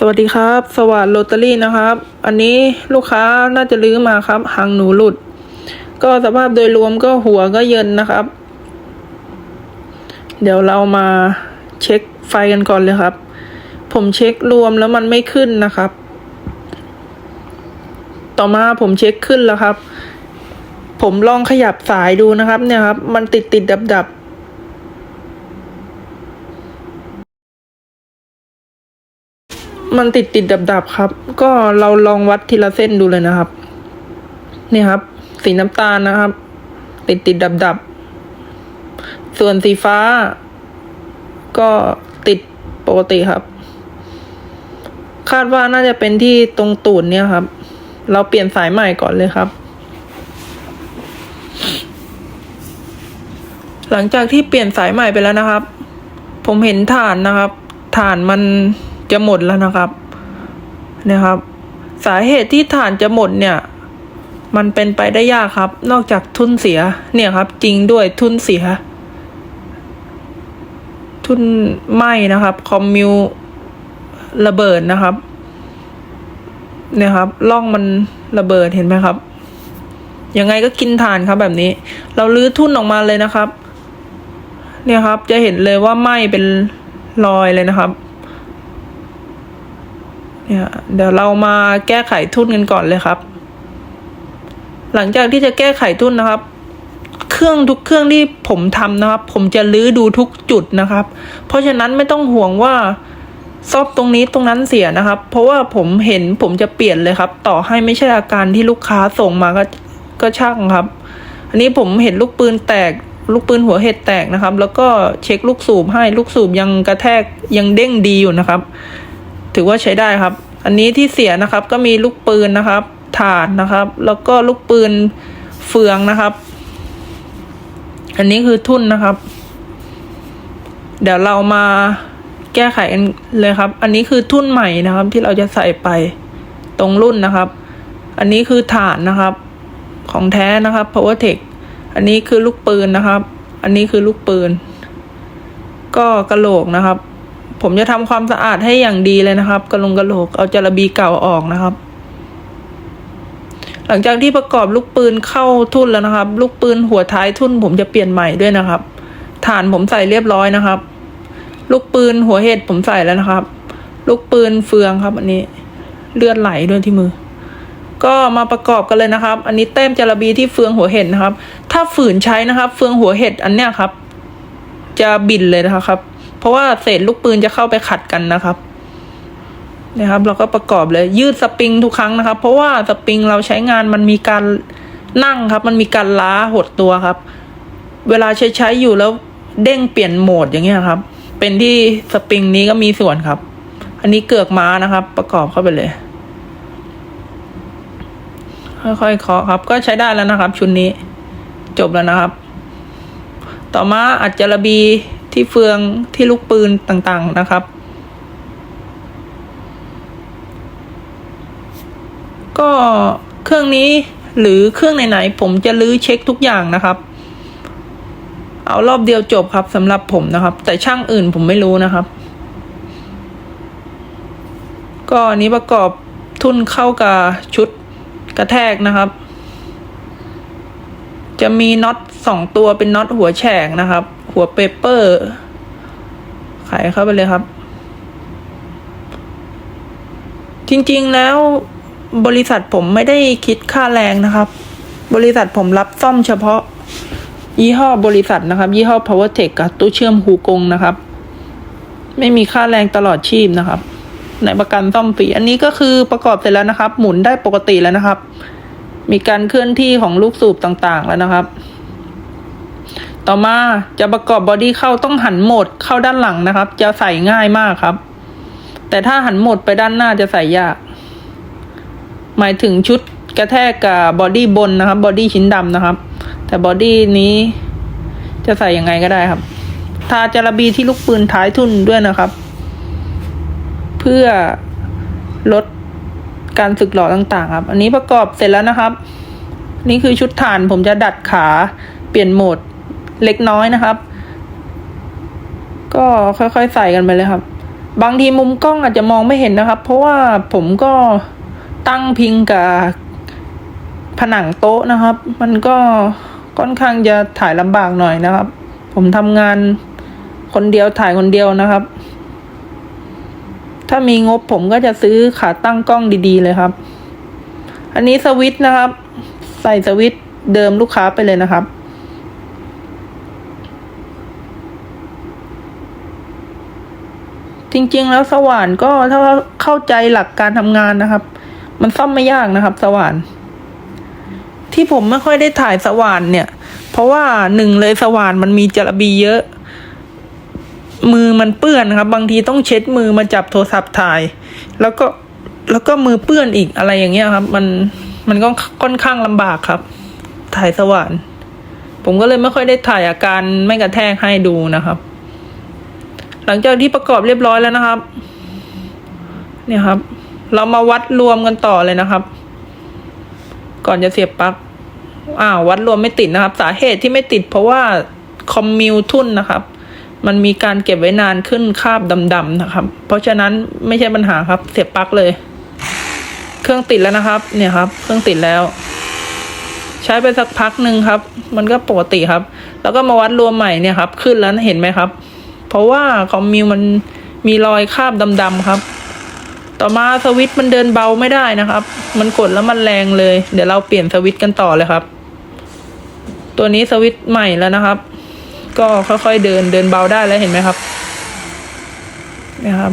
สวัสดีครับ สวัสดีโรตารี่นะครับ อันนี้ลูกค้าน่าจะลื้อมาครับหางหนูหลุด ก็สภาพโดยรวมก็หัวก็เยินนะครับ เดี๋ยวเรามาเช็คไฟกันก่อนเลยครับ ผมเช็ครวมแล้วมันไม่ขึ้นนะครับ ต่อมาผมเช็คขึ้นแล้วครับ ผมลองขยับสายดูนะครับ เนี่ยครับ มันติดติดดับดับ มันติดติดดับดับครับ ก็เราลองวัดทีละเส้นดูเลยนะครับ นี่ครับ สีน้ำตาลนะครับ ติดติดดับดับ ส่วนสีฟ้า ก็ติดปกติครับ คาดว่าน่าจะเป็นที่ตรงตูดเนี่ยครับ เราเปลี่ยนสายใหม่ก่อนเลยครับหลังจากที่เปลี่ยนสายใหม่ไปแล้วนะครับ ผมเห็นฐานนะครับ ฐานมัน จะหมดแล้วนะครับนะครับ สาเหตุที่ฐานจะหมดเนี่ย มันเป็นไปได้ยากครับ นอกจากทุนเสียเนี่ยครับ จริงด้วยทุนเสีย ทุนไหมนะครับ คอมมิวระเบิดนะครับ เนี่ยครับล่องมันระเบิดเห็นไหมครับยังไงก็กินฐานครับแบบนี้ เราลื้อทุ่นออกมาเลยนะครับ เนี่ยครับ จะเห็นเลยว่าไหมเป็นรอยเลยนะครับ เนี่ยเดี๋ยวเรามาแก้ไขทุ่นกันก่อนเลยครับ หลังจากที่จะแก้ไขทุ่นนะครับ เครื่องทุกเครื่องที่ผมทำนะครับ ผมจะลื้อดูทุกจุดนะครับ เพราะฉะนั้นไม่ต้องห่วงว่าซอบตรงนี้ตรงนั้นเสียนะครับ เพราะว่าผมเห็นผมจะเปลี่ยนเลยครับ ต่อให้ไม่ใช่อาการที่ลูกค้าส่งมาก็ก็ช่างครับ อันนี้ผมเห็นลูกปืนแตกลูกปืนหัวเห็ดแตกนะครับ แล้วก็เช็คลูกสูบให้ลูกสูบยังกระแทกยังเด้งดีอยู่นะครับ ถือว่าใช้ได้ครับ อันนี้ที่เสียนะครับก็มีลูกปืนนะครับถาดนะครับ แล้วก็ลูกปืนเฟืองนะครับ อันนี้คือทุ่นนะครับ เดี๋ยวเรามาแก้ไขกันเลยครับ อันนี้คือทุ่นใหม่นะครับ ที่เราจะใส่ไปตรงรุ่นนะครับ อันนี้คือฐานนะครับ ของแท้นะครับ powertech อันนี้คือลูกปืนนะครับ อันนี้คือลูกปืน ก็กระโหลกนะครับ ผมจะทำความสะอาดให้อย่างดีเลยนะครับ กระลงกระโหลกเอาจระบีเก่าออกนะครับ หลังจากที่ประกอบลูกปืนเข้าทุ่นแล้วนะครับ ลูกปืนหัวท้ายทุ่น ผมจะเปลี่ยนใหม่ด้วยนะครับ ฐานผมใส่เรียบร้อยนะครับ ลูกปืนหัวเห็ดผมใส่แล้วนะครับ ลูกปืนเฟืองครับ อันนี้ เลือดไหลด้วยที่มือ ก็มาประกอบกันเลยนะครับ อันนี้แต้มจระบีที่เฟืองหัวเห็ดนะครับ ถ้าฝืนใช้นะครับ เฟืองหัวเห็ดอันเนี้ยครับ จะบินเลยนะครับ ราะว่าเศษลูกปืนจะเข้าไปขัดกันนะครับนะครับ เราก็ประกอบเลย ยืดสปริงทุกครั้งนะครับ เพราะว่าสปริงเราใช้งานมันมีการนั่งครับ มันมีการล้าหดตัวครับ เวลาใช้ใช้อยู่แล้วเด้งเปลี่ยนโหมดอย่างเงี้ยครับ เป็นที่สปริงนี้ก็มีส่วนครับ อันนี้เกือกม้านะครับ ประกอบเข้าไปเลย ค่อยๆเคาะครับ ก็ใช้ได้แล้วนะครับ ชุดนี้ จบแล้วนะครับ ต่อมาอัดจระบี ที่เฟืองที่ลูกปืนต่างๆนะครับ ก็เครื่องนี้หรือเครื่องไหนๆผมจะลื้อเช็คทุกอย่างนะครับ เอารอบเดียวจบครับสำหรับผมนะครับ แต่ช่างอื่นผมไม่รู้นะครับ ก็อนนี้ประกอบทุ่นเข้ากับชุดกระแทกนะครับ จะมีน็อตสองตัวเป็นน็อตหัวแฉกนะครับ หัวเปเปอร์ไขเข้าไปเลยครับ จริงๆแล้วบริษัทผมไม่ได้คิดค่าแรงนะครับ บริษัทผมรับซ่อมเฉพาะ ยี่ห้อบริษัทนะครับ ยี่ห้อ powertech กับตู้เชื่อมฮูกงนะครับ ไม่มีค่าแรงตลอดชีพนะครับในประกันซ่อมฟรีอันนี้ก็คือประกอบเสร็จแล้วนะครับ หมุนได้ปกติแล้วนะครับ มีการเคลื่อนที่ของลูกสูบต่างๆแล้วนะครับ ต่อมาจะประกอบบอดี้เข้าต้องหันโหมดเข้าด้านหลังนะครับ จะใส่ง่ายมากครับ แต่ถ้าหันโหมดไปด้านหน้าจะใส่ยาก หมายถึงชุดกระแทกกับบอดี้บนนะครับบอดี้ชิ้นดำนะครับ แต่บอดี้นี้จะใส่ยังไงก็ได้ครับ ทาจาระบีที่ลูกปืนท้ายทุนด้วยนะครับ เพื่อลดการสึกหรอต่างๆ ครับ อันนี้ประกอบเสร็จแล้วนะครับ นี่คือชุดฐานผมจะดัดขาเปลี่ยนโหมด เล็กน้อยนะครับ ก็ค่อยๆใส่กันไปเลยครับ บางทีมุมกล้องอาจจะมองไม่เห็นนะครับ เพราะว่าผมก็ตั้งพิงกับผนังโต๊ะนะครับ มันก็ค่อนข้างจะถ่ายลำบากหน่อยนะครับ ผมทำงานคนเดียวถ่ายคนเดียวนะครับ ถ้ามีงบผมก็จะซื้อขาตั้งกล้องดีๆเลยครับ อันนี้สวิตช์นะครับ ใส่สวิตช์เดิมลูกค้าไปเลยนะครับ จริง ๆ แล้วสว่านก็ถ้าเข้าใจหลักการทำงานนะครับ มันซ่อมไม่ยากนะครับ สว่าน ที่ผมไม่ค่อยได้ถ่ายสว่านเนี่ย เพราะว่าหนึ่งเลยสว่านมันมีจระบีเยอะ มือมันเปื้อนครับ บางทีต้องเช็ดมือมาจับโทรศัพท์ถ่าย แล้วก็แล้วก็มือเปื้อนอีกอะไรอย่างเงี้ยครับ มันมันก็ค่อนข้างลำบากครับ ถ่ายสว่าน ผมก็เลยไม่ค่อยได้ถ่ายอาการไม่กระแทกให้ดูนะครับ หลังจากที่ประกอบเรียบร้อยแล้วนะครับ เนี่ยครับ เรามาวัดรวมกันต่อเลยนะครับ ก่อนจะเสียบปลั๊กอ้าววัดรวมไม่ติดนะครับ สาเหตุที่ไม่ติด เพราะว่าคอมมิวทุ่นนะครับ มันมีการเก็บไว้นานขึ้นคาบดำๆนะครับ เพราะฉะนั้นไม่ใช่ปัญหาครับ เสียบปลั๊กเลย เครื่องติดแล้วนะครับ เนี่ยครับ เครื่องติดแล้ว ใช้ไปสักพักหนึ่งครับ มันก็ปกติครับ แล้วก็มาวัดรวมใหม่เนี่ยครับ ขึ้นแล้วเห็นไหมครับ เพราะว่าคอมมิวมันมีรอยคราบดำๆครับ ต่อมาสวิตช์มันเดินเบาไม่ได้นะครับ มันกดแล้วมันแรงเลย เดี๋ยวเราเปลี่ยนสวิตช์กันต่อเลยครับ ตัวนี้สวิตช์ใหม่แล้วนะครับ ก็ค่อยๆเดินเดินเบาได้แล้วเห็นไหมครับนะครับ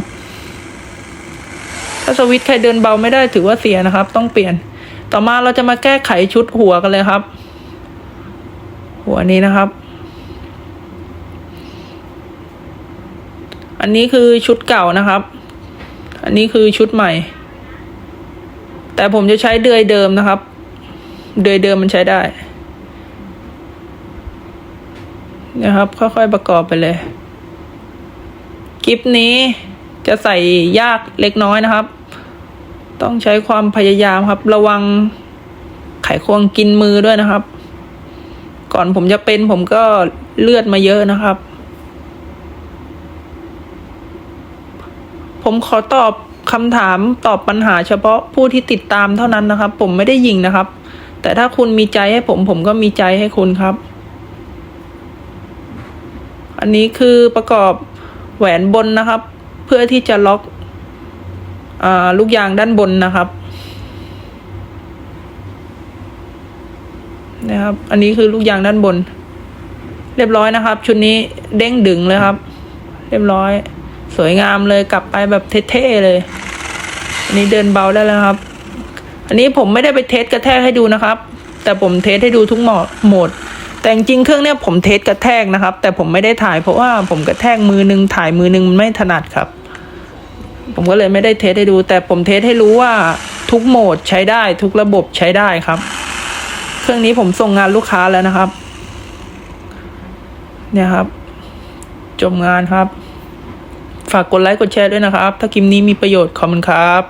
ถ้าสวิตช์ใครเดินเบาไม่ได้ถือว่าเสียนะครับ ต้องเปลี่ยน ต่อมาเราจะมาแก้ไขชุดหัวกันเลยครับ หัวนี้นะครับ อันนี้คือชุดเก่านะครับ อันนี้คือชุดใหม่ แต่ผมจะใช้เดือยเดิมนะครับ เดือยเดิมมันใช้ได้ นะครับ ค่อยๆประกอบไปเลยกิฟนี้จะใส่ยากเล็กน้อยนะครับ ต้องใช้ความพยายามครับ ระวังไขควงกินมือด้วยนะครับ ก่อนผมจะเป็นผมก็เลือดมาเยอะนะครับ ผมขอตอบคำถามตอบปัญหาเฉพาะผู้ที่ติดตามเท่านั้นนะครับ ผมไม่ได้ยิงนะครับ แต่ถ้าคุณมีใจให้ผมผมก็มีใจให้คุณครับ อันนี้คือประกอบแหวนบนนะครับ เพื่อที่จะล็อกอลูกยางด้านบนนะครับนะครับ อันนี้คือลูกยางด้านบน เรียบร้อยนะครับ ชุดนี้เด้งดึงเลยครับ เรียบร้อย สวยงามเลยกลับไปแบบเท่ๆเลย อันนี้เดินเบาได้แล้วครับ อันนี้ผมไม่ได้ไปเทสกระแทกให้ดูนะครับ แต่ผมเทสให้ดูทุกโหมดหมด แต่จริงเครื่องเนี้ยผมเทสกระแทกนะครับ แต่ผมไม่ได้ถ่ายเพราะว่าผมกระแทกมือนึงถ่ายมือนึงมันไม่ถนัดครับ ผมก็เลยไม่ได้เทสให้ดู แต่ผมเทสให้รู้ว่าทุกโหมดใช้ได้ ทุกระบบใช้ได้ครับ เครื่องนี้ผมส่งงานลูกค้าแล้วนะครับ เนี่ยครับ จบงานครับ ฝากกดไลค์กดแชร์ด้วยนะครับ ถ้าคลิปนี้มีประโยชน์ขอบคุณครับ